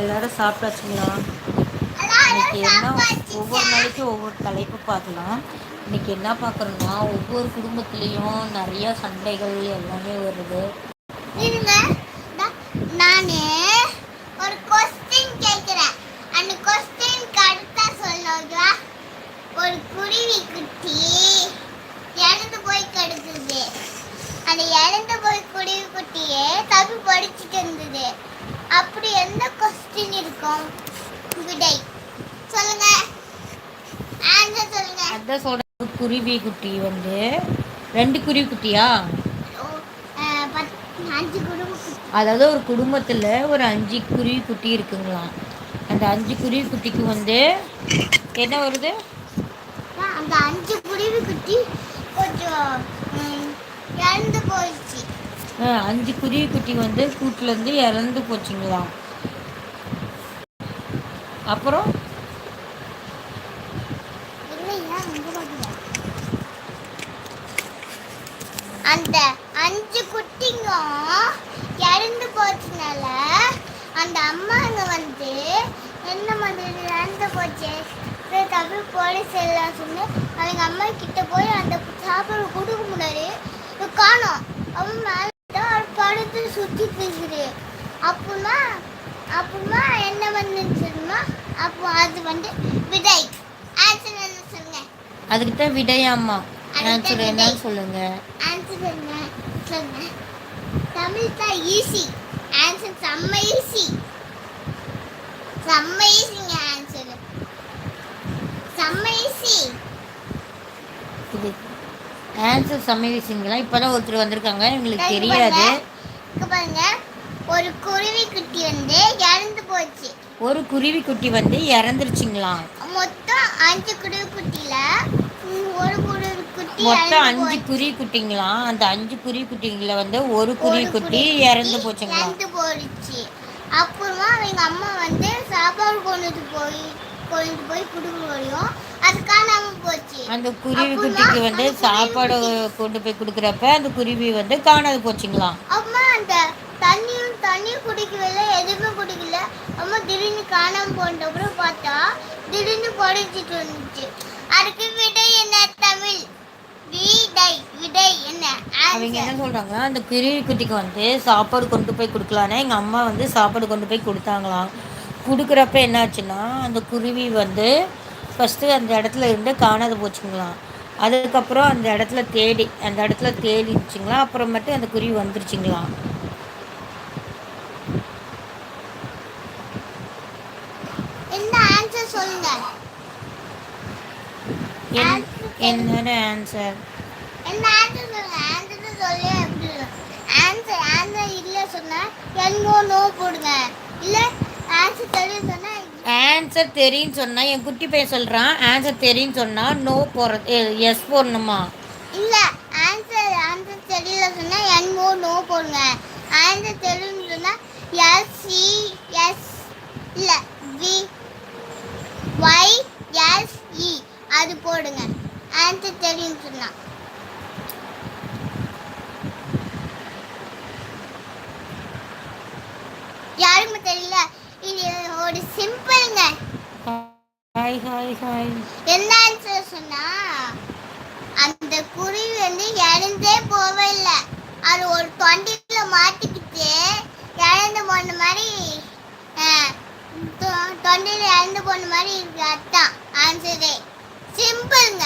எல்லாரும் சாப்பிட்டாச்சுங்களா? இன்னைக்கு என்ன ஒவ்வொரு நாளைக்கும் ஒவ்வொரு தலைப்பு பார்க்கலாம். இன்னைக்கு என்ன பாக்குறோம்னா ஒவ்வொரு குடும்பத்துலேயும் நிறையா சண்டைகள் எல்லாமே வருது. இருங்க ஒரு கொஸ்டின் கேக்குறேன் அந்த கொஸ்டின் அடுத்தா சொல்லுங்க ஒரு குருவி குட்டி இறந்து போய் கிடக்குது அந்த இறந்து போய் குருவி குட்டியே தப்பி படிச்சுட்டு இருந்தது அப்படி எந்த கொஸ்டின் இருக்கும் விடை சொல்லுங்க ஆன்சர் சொல்லுங்க அதான் சொல்ற குருவி குட்டி வந்து. ரெண்டு குருவி குட்டியா? அதாவது ஒரு குடும்பத்தில் ஒரு அஞ்சு குருவி குட்டி இருக்குங்களாம். அந்த அஞ்சு குருவி குட்டிக்கு வந்து என்ன வருது? அந்த அஞ்சு குருவி குட்டி கொஞ்சம் இறந்து போயிடுச்சு. அஞ்சு குருவி குட்டி வந்து கூட்டிலேருந்து இறந்து போச்சுங்களாம். அப்புறம் இல்லையா அங்க பாருங்க. அந்த அஞ்சு குட்டிங்க இறந்து போச்சுனால அந்த அம்மாங்க வந்து என்ன மாதிரி இறந்து போச்சு? தப்பி போலீஸ் எல்லாம் சொன்னு அவங்க அம்மா கிட்ட போய் அந்த சாப்பாடு கொடுக்க முடியாது காணோம். அவன் மேல தான் படுத்து சுத்தி பேசுது அப்புறமா அப்புறமா என்ன வந்துச்சுன்னா அப்போ அது வந்து விதை ஆன்சர் சொல்லுங்க? அதுக்கு தான் விடையாம்மா அதுக்கு ஆன்சர் விடை. சொல்லுங்க. ஆன்சர் என்ன? சொல்லுங்க. தமிழ் தான் ஈஸி ஆன்சர் செம்ம ஈஸி செம்ம ஈஸிங்க ஆன்சர் செம்ம ஈஸி இது ஆன்சர் சமைவிச்சிங்களா இப்போ தான் ஒருத்தர் வந்திருக்காங்க. எங்களுக்கு தெரியாது. பாருங்க. ஒரு குருவி குட்டி வந்து இறந்து போச்சு. ஒரு குருவி குட்டி வந்து இறந்துருச்சுங்களாம். மொத்தம் அஞ்சு குருவி குட்டியில ஒரு குருவி மொத்தம் அஞ்சு. குருவி குட்டிங்களாம் அந்த அஞ்சு குருவி குட்டிங்கள வந்து ஒரு குருவி குட்டி இறந்து போச்சுங்களாம் இறந்து போயிடுச்சு. அப்புறமா அவங்க அம்மா வந்து சாப்பாடு கொண்டுட்டு போய் கொண்டு போய் கொடுக்க முடியும் அது காணாம போச்சு. அந்த குருவி குட்டிக்கு வந்து சாப்பாடு கொண்டு போய் கொடுக்குறப்ப அந்த குருவி வந்து காணாது போச்சுங்களாம் அம்மா அந்த தண்ணியும் தண்ணியும் குடிக்கவில்ல எதுவுமே குடிக்கல அம்மா திடீர்னு காணாம போன அப்புறம் பார்த்தா திடீர்னு படிச்சுட்டு வந்துச்சு. அதுக்கு விடை என்ன தமிழ்? அவங்க என்ன சொல்கிறாங்க அந்த குருவி குட்டிக்கு வந்து சாப்பாடு கொண்டு போய் கொடுக்கலான்னு எங்கள் அம்மா வந்து சாப்பாடு கொண்டு போய் கொடுத்தாங்களாம். கொடுக்குறப்ப என்னாச்சுன்னா அந்த குருவி வந்து ஃபஸ்ட்டு அந்த இடத்துல இருந்து காணாது போச்சுங்களாம். அதுக்கப்புறம் அந்த இடத்துல தேடி அந்த இடத்துல தேடிச்சுங்களா அப்புறமேட்டு அந்த குருவி வந்துருச்சுங்களாம் என்ன ஆன்சர் சொல்லுங்க என் என்னோட ஆன்சர் என்ன ஆன்சர் சொல்லுங்க ஆன்சர் சொல்லி ஆன்சர் ஆன்சர் இல்ல சொன்னா என்னோ நோ போடுங்க. இல்ல ஆன்சர் தெரியும் சொன்னா ஆன்சர் தெரியும்னு சொன்னால் என் குட்டி பையன் சொல்கிறான் ஆன்சர் தெரியும்னு சொன்னால் நோ போடுறது எஸ் போடணுமா? இல்ல ஆன்சர் ஆன்சர் தெரியல சொன்னா என்னோ நோ போடுங்க. ஆன்சர் தெரியும் சொன்னா எஸ் சி எஸ் இல்ல வி ஒய் எஸ் இ அது போடுங்க. ஆன்சர் தெரியும் சொன்னா. யாருக்குமே தெரியல. இது ஒரு சிம்பிள்ங்க. ஹாய் ஹாய் ஹாய் என்ன ஆன்சர் சொன்னா அந்த குருவி வந்து இறந்தே போவே இல்லை அது ஒரு தொண்டில மாட்டிக்கிட்டு இறந்து போன மாதிரி தொண்டையில இறந்து போன மாதிரி இருக்கு. அதான் ஆன்சரே சிம்பிள்ங்க.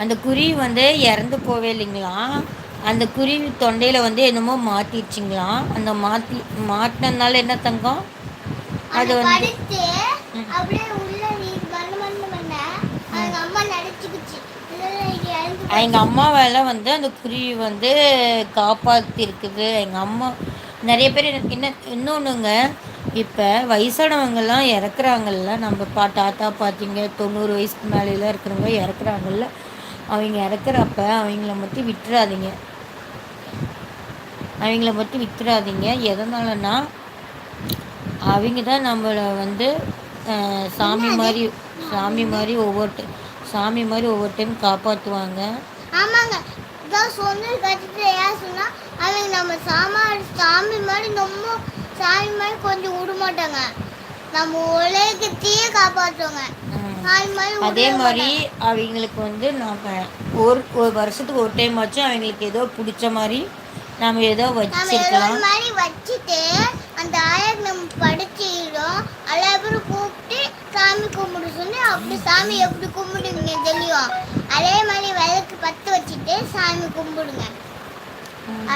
அந்த குருவி வந்து இறந்து போவே இல்லைங்களாம் அந்த குருவி தொண்டையில் வந்து என்னமோ மாட்டிடுச்சிங்களாம் அந்த மாற்றி மாட்டினதுனால என்ன தங்கம்? அது வந்து. எங்கள் அம்மாவால் வந்து அந்த குருவி வந்து காப்பாற்றிருக்குது எங்கள் அம்மா நிறைய பேர் எனக்கு என்ன இன்னொன்றுங்க இப்போ வயசானவங்கெல்லாம் இறக்குறாங்கல்ல. நம்ம பா தாத்தா பாட்டிங்க தொண்ணூறு வயசுக்கு மேலேலாம் இருக்கிறவங்க இறக்குறாங்கல்ல. அவங்க இறக்குறப்ப அவங்கள மட்டும் விட்டுறாதீங்க. அவங்கள மட்டும் விட்டுறாதீங்க. எதனாலனா அவங்க தான் நம்மளை வந்து சாமி மாதிரி சாமி மாதிரி ஒவ்வொரு சாமி மாதிரி ஒவ்வொரு டைம் காப்பாற்றுவாங்க ஆமாங்க. இதான் சொந்த கட்டிட்டு ஏன் சொன்னா அவங்க நம்ம சாமா சாமி மாதிரி ரொம்ப சாமி மாதிரி கொஞ்சம் விட மாட்டாங்க நம்ம உலகத்தையே காப்பாற்றுவாங்க அதே மாதிரி. அவங்களுக்கு வந்து நம்ம ஒரு ஒரு வருஷத்துக்கு ஒரு டைம் ஆச்சும் அவங்களுக்கு ஏதோ பிடிச்ச மாதிரி நம்ம ஏதோ வச்சிருக்கலாம் மாதிரி வச்சுட்டு அந்த ஆயாக்கு நம்ம படிச்சிடும் எல்லா பேரும் கூப்பிட்டு சாமி கும்பிட சொல்லி அப்படி சாமி எப்படி கும்பிடுவீங்க தெரியும் அதே மாதிரி விளக்கு பத்து வச்சுட்டு சாமி கும்பிடுங்க ம்.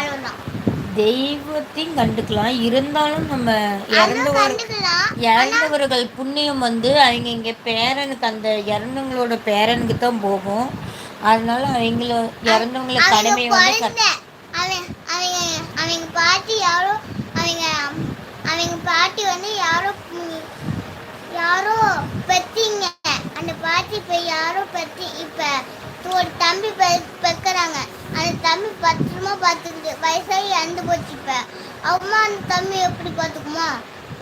தெய்வத்தையும் கண்டுக்கலாம். இருந்தாலும் நம்ம இறந்தவர் இறந்தவர்கள் புண்ணியம் வந்து அவங்க இங்கே பேரனுக்கு அந்த இறந்தவங்களோட பேரனுக்கு தான் போகும். அதனால அவங்கள இறந்தவங்கள கடமையை வந்து அவங்க அவங்க பாட்டி யாரோ அவங்க அவங்க பாட்டி வந்து யாரோ யாரோ பெத்தீங்க. அந்த பாட்டி இப்ப யாரோ பெத்தி இப்ப ஒரு தம்பி பெக்கிறாங்க. அந்த தம்பி பத்திரமா பார்த்துக்கிட்டு வயசாகி இறந்து போச்சு இப்போ. அம்மா அந்த தம்பி எப்படி பார்த்துக்குமா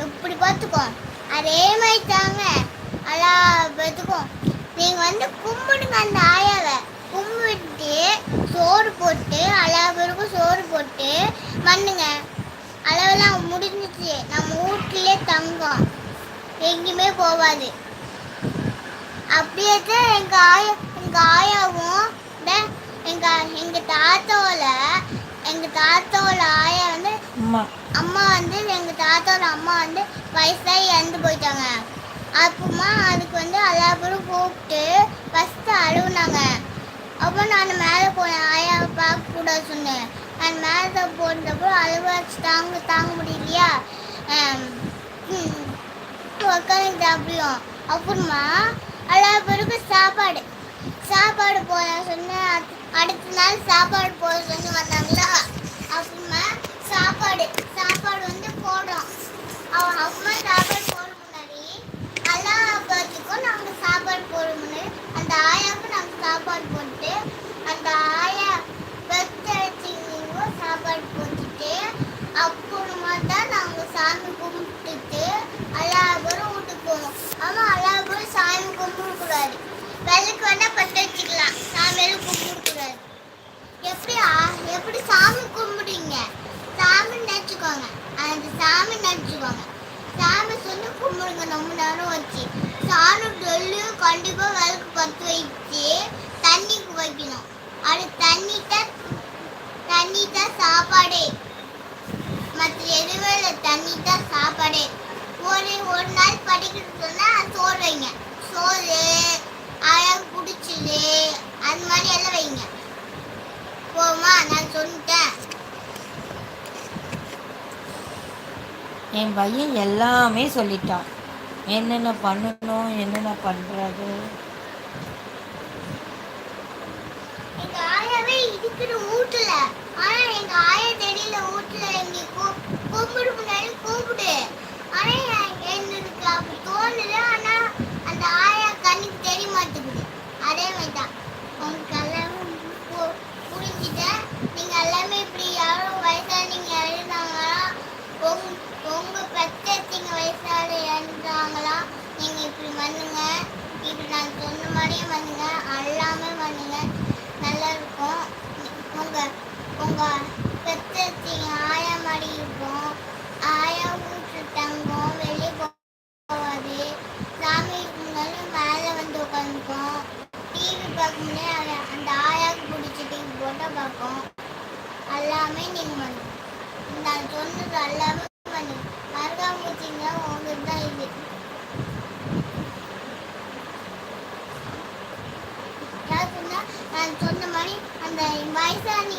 எப்படி பார்த்துக்கும் அதே மாதிரி தாங்க. எல்லா பார்த்துக்கும் நீங்கள் வந்து கும்பிடுங்க அந்த ஆயாவை. கும்பிட்டு சோறு போட்டு எல்லா சோறு போட்டு பண்ணுங்க அளவெல்லாம் முடிஞ்சிச்சு. நம்ம வீட்லயே தங்கம். எங்கேயுமே போகாது. அப்படியே தான் எங்கள் ஆயா எங்க ஆயாவும் ட- எங்க எங்க தாத்தாவோட எங்க தாத்தாவோட ஆயா வந்து அம்மா. வந்து எங்க தாத்தாவோட அம்மா வந்து வயசாகி இறந்து போயிட்டாங்க. அப்புறமா அதுக்கு வந்து எல்லா பேரும் கூப்பிட்டு ஃபஸ்ட்டு அழுவுனாங்க. அப்போ நான் மேலே போனேன் ஆயாவை பார்க்க கூடாது சொன்னேன். நான் மேலே போனப்போ அழுவாச்சு தாங்க தாங்க முடியலையா? உட்காந்து அப்படியும். அப்புறமா எல்லா பேருக்கும் சாப்பாடு. சாப்பாடு போட சொன்ன அடுத்த நாள் சாப்பாடு போட சொல்லி வந்தாங்களா அப்புறமா சாப்பாடு சாப்பாடு வந்து போடும் அவன் அம்மா சாப்பாடு போட முன்னாடி எல்லா அப்பாத்துக்கும் நாங்கள் சாப்பாடு போட முன்னாடி அந்த ஆயாவுக்கு நாங்கள் சாப்பாடு போட்டு அந்த ஆயா பெத்தடிச்சிங்களும் சாப்பாடு போட்டுட்டு அப்புறமா தான் நாங்கள் சாமி கும்பிட்டுட்டு எல்லா பேரும் வீட்டுக்கு போவோம் ஆமாம் எல்லா பேரும் சாமி கும்பிடக்கூடாது வெள்ளைக்கு வேணா பற்ற வச்சுக்கலாம் சாமியெல்லாம் கும்பிடக்கூடாது எப்படி ஆ- எப்படி சாமி கும்பிடுங்க சாமி நினச்சிக்கோங்க அந்த சாமி நினச்சிக்கோங்க சாமி சொல்லி கும்பிடுங்க ரொம்ப நேரம் வச்சு சாமி டெல்லியும் கண்டிப்பாக விளக்கு பற்ற வச்சு தண்ணி வைக்கணும் அது தண்ணி தான் தண்ணி தான் சாப்பாடே. மற்ற எதுவும் இல்லை தண்ணி தான் சாப்பாடே. ஒரு ஒரு நாள் படிக்கிறது சொன்னால் சோறு வைங்க சோறு அழகு பிடிச்சது அந்த மாதிரி எல்லாம் வைங்க. போமா நான் சொல்லிட்டேன். என் பையன் எல்லாமே சொல்லிட்டான். என்னென்ன பண்ணணும் என்னென்ன பண்ணுறது எங்க ஆயாவே இருக்கிற வீட்டுல ஆனா எங்க ஆயா தெரியல வீட்டுல எங்க கூ- கும்பிடு முன்னாடி கூப்பிடு ஆனா எ- எனக்கு அப்படி தோணுது ஆனா அந்த ஆயா கண்ணுக்கு தெரிய மாட்டேங்குது அதே மாதிரி தான் உங்களுக்கு எல்லாமே பு- புரிஞ்சுட்டேன் நீங்க எல்லாமே இப்படி யாரும் வயசானீங்க எழுதாங்களா உங்க உங்க பெற்றீங்க வயசான எழுந்தாங்களா நீங்க இப்படி பண்ணுங்க இப்படி நான் சொன்ன மாதிரியே பண்ணுங்க எல்லாமே பண்ணுங்க நல்லா இருக்கும் உங்க உங்க பெற்றீங்க ஆயா மாதிரி இருக்கும் ஆயா வீட்டு தங்கம் வெளியே போகாது சாமி முன்னாடி மேலே வந்து உட்காந்துக்கும் டிவி பார்க்க முன்னாடி அந்த ஆயாவுக்கு பிடிச்ச டிவி போட்டால் பார்க்கும் எல்லாமே நீங்கள் பண்ணுங்க நான் சொன்னது எல்லாமே பண்ணுங்க மறக்காம வச்சிங்கன்னா உங்களுக்கு தான் இது யார் நான் சொன்ன மாதிரி அந்த வயசானி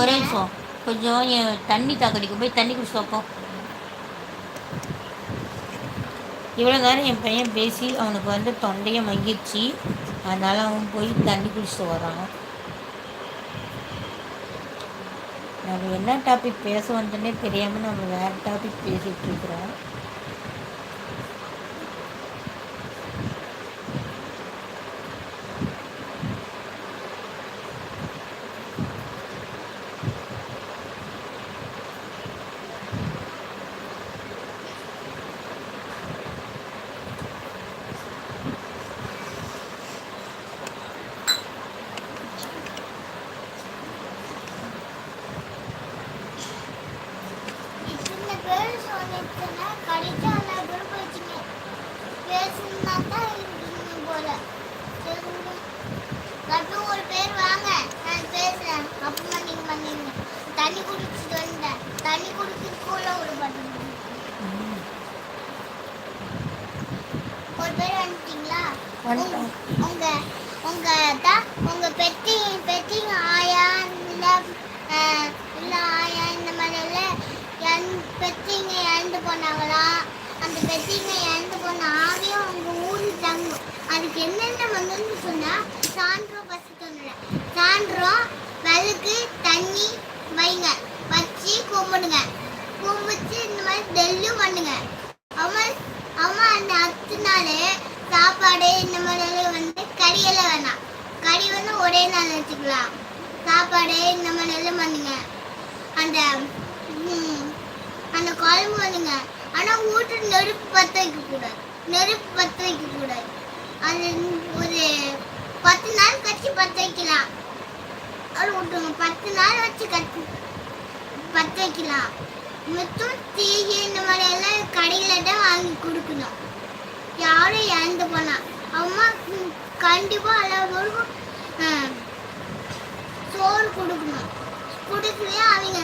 ஒரே நிமிஷம். கொஞ்சம் என் தண்ணி தாக்கடிக்கு போய் தண்ணி குடிச்சு வைப்போம் இவ்வளோ நேரம் என் பையன் பேசி அவனுக்கு வந்து தொண்டையை மங்கிடுச்சு. அதனால் அவன் போய் தண்ணி குடிச்சிட்டு வரான். நம்ம என்ன டாபிக் பேச வந்தோன்னே தெரியாமல் நம்ம வேறு டாபிக் பேசிகிட்டு இருக்கிறோம் இத்தனை பேர் சொன்னிச்சுன்னா கடிச்சு அந்த குரூப் வச்சுங்க பேசுனா தான் இருக்கீங்க போல சரிங்க கட்டு ஒரு பேர் வாங்க நான் பேசுறேன் அப்புறமா நீங்க பண்ணீங்க தண்ணி குடிச்சிட்டு வந்தேன் தண்ணி குடிக்கிறதுக்குள்ள ஒரு பண்ணு ஒரு பேர் வந்துட்டீங்களா உங்க உங்க தான் உங்க பெட்டி பெட்டிங்க ஆயா இல்ல இல்ல ஆயா இந்த மாதிரி எல்லாம் பெட்டிங்க இறந்து போனாங்களா? அந்த பெட்டிங்க இறந்து போன ஆவியும் அவங்க ஊர்ல தங்கும். அதுக்கு என்னென்ன வந்துன்னு சொன்னா சான்றோம் பசி சொன்னேன் சான்றோம் விளக்கு தண்ணி வைங்க. வச்சு கும்பிடுங்க. கும்பிச்சு இந்த மாதிரி டெல்லும் பண்ணுங்க. அவன் அவன் அந்த அத்து நாள் சாப்பாடு இந்த மாதிரி எல்லாம் வந்து கறியெல்லாம் வேணாம். கறி வந்து ஒரே நாள் வச்சுக்கலாம். சாப்பாடு இந்த மாதிரி எல்லாம் பண்ணுங்க. அந்த அந்த குழம்பு வந்துங்க ஆனால் வீட்டு நெருப்பு பற்ற வைக்கக்கூடாது நெருப்பு பற்ற வைக்கக்கூடாது அது ஒரு பத்து நாள் கழிச்சு பற்ற வைக்கலாம். அது விட்டுருங்க பத்து நாள் வச்சு கட்டு பற்ற வைக்கலாம். மொத்தம் தீகி இந்த மாதிரி எல்லாம் கடையில் தான் வாங்கி கொடுக்கணும். யாரும் இறந்து போனா. அம்மா கண்டிப்பா எல்லாருக்கும் சோறு கொடுக்கணும். கொடுக்கலையா அவங்க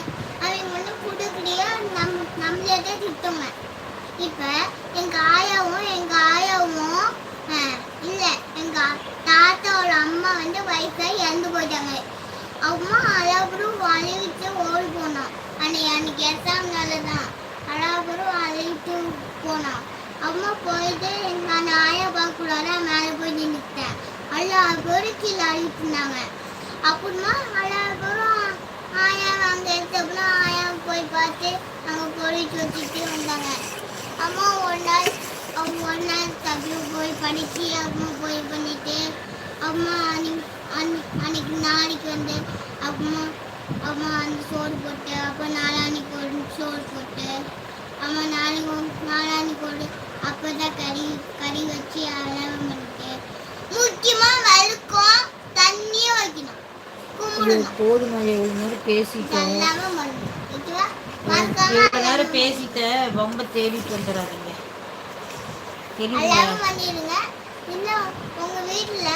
அவங்க வந்து கொடுக்கலையா. நம்ம நம்மளே இப்போ எங்கள் ஆயாவும் எங்கள் ஆயாவும் ஆ, எங்கள் தாத்தாவோட அம்மா வந்து வயசாக இறந்து போயிட்டாங்க. அம்மா அழகுரும் வலிவிட்டு ஓடி போனோம் அன்னைக்கு அன்னைக்கு எட்டாம்னால தான் அழகுரும் அழைத்து போனோம் அம்மா போயிட்டு எங்கள் அந்த ஆயா பார்க்கக்கூடாது மேலே போய் நின்றுட்டேன் எல்லா பேரும் கீழே அப்புறமா எல்லா பேரும் ஆயா அங்கே எடுத்தப்பனா ஆயா போய் பார்த்து அங்கே பொறிச்சு வச்சுட்டு வந்தாங்க. அம்மா ஒரு நாள் ஒரு நாள் தப்பி போய் படிச்சு அம்மா போய் பண்ணிட்டு அம்மா அன்னைக்கு அன்னை- அன்னைக்கு நாளைக்கு வந்து அம்மா அம்மா அந்த சோறு போட்டு அப்போ நாளான்னைக்கு ஒரு சோறு போட்டு அம்மா நாளைக்கு நாளான்னைக்கு ஒரு அப்போ தான் கறி கறி வச்சு அளவு பண்ணிட்டு முக்கியமாக வெளுக்கும் தண்ணியும் வைக்கணும். கும்பிடணும். போதுமா நேரம் பேசிட்டோம். ஓகேவா? மறக்காம இவ்வளோ நேரம் பேசிட்ட ரொம்ப தேடிட்டு வந்துடாதீங்க எல்லாமே பண்ணிடுங்க இன்னும் உங்க வீட்டுல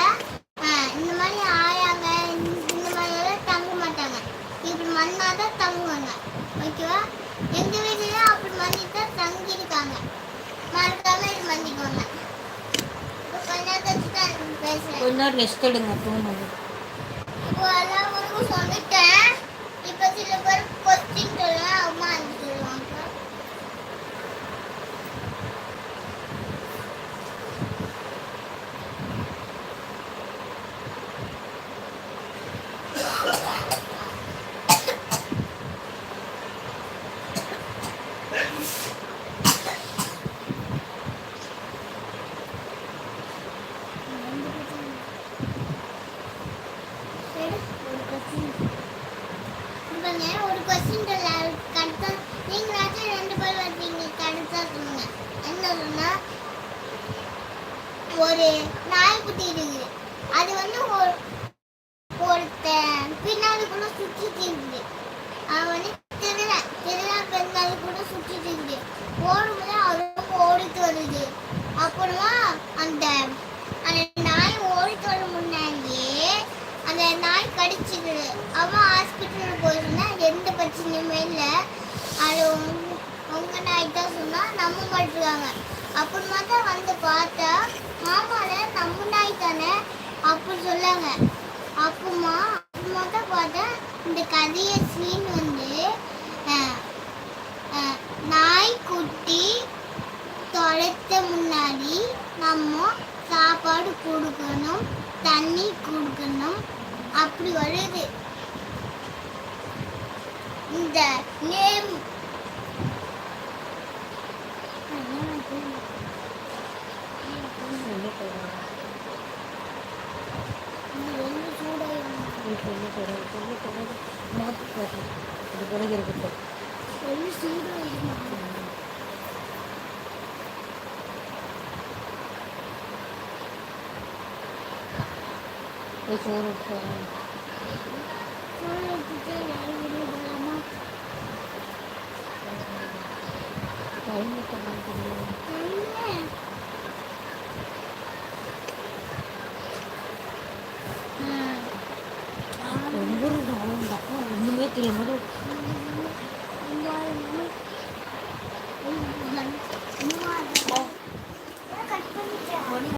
இந்த மாதிரி ஆயாங்க இந்த இந்த மாதிரி எல்லாம் தங்க மாட்டாங்க. இப்படி மண்ணாதான் தங்குவாங்க. ஓகேவா? எங்க வீட்டுல அப்படி பண்ணி தான் தங்கியிருக்காங்க. மறக்காம இது இப்போ கொஞ்ச நேரம் கழிச்சு தான் நான் பேசுறேன். கொஞ்ச நேரம் ரெஸ்ட் எடுங்க தூங்குங்க. இப்போ எல்லாம் உனக்கும் சொல்லிட்டேன் இப்போ சில பேர் கொஸ்டின் சொல்லுவேன் அம்மா அஞ்சு சொல்லுவாங்க எடு, ஒரு question. இவங்க ஒரு கொஸ்டின் கரெக்டா நீங்களாச்சும் ரெண்டு பேர் வந்தீங்க கரெக்டா சொல்லுங்க. என்ன சொன்னா ஒரு நாய்க்குட்டி இருக்குது. அது வந்து ஒரு ஒருத்தன் பின்னாடிக்குள்ள சுற்றிட்டு இருக்குது. அவன் வந்து திருட திருடா பின்னாடி கூட சுற்றிட்டு இருக்குது ஓடும்போது அவரும் ஓடிட்டு வருது அப்புறமா அந்த அந்த நாய் ஓடிட்டு வர முன்னாடியே அந்த நாய் அவன் ஹாஸ்பிட்டலில் போயிருந்தா எந்த பிரச்சனையுமே இல்லை. அது உங்க- உங்க நாய் தான் சொன்னா நம்ப மாட்டிருக்காங்க. அப்புறமா தான் வந்து பார்த்தா மாமால நம்ம நாய் தானே? அப்படி சொல்லாங்க அப்புறமா அப்புறமா தான் பார்த்தா இந்த கதையை சீன் வந்து அஹ், அஹ், நாய்க்குட்டி தொலைத்த முன்னாடி நம்ம சாப்பாடு கொடுக்கணும் தண்ணி கொடுக்கணும் அப்படி வருது இந்த நேம் அது பிறகு இருக்கட்டும் போய் சோறு எடுத்து வரேன். பயந்துட்டேன் தெரியல ரொம்ப இந்த ஒன்றுமே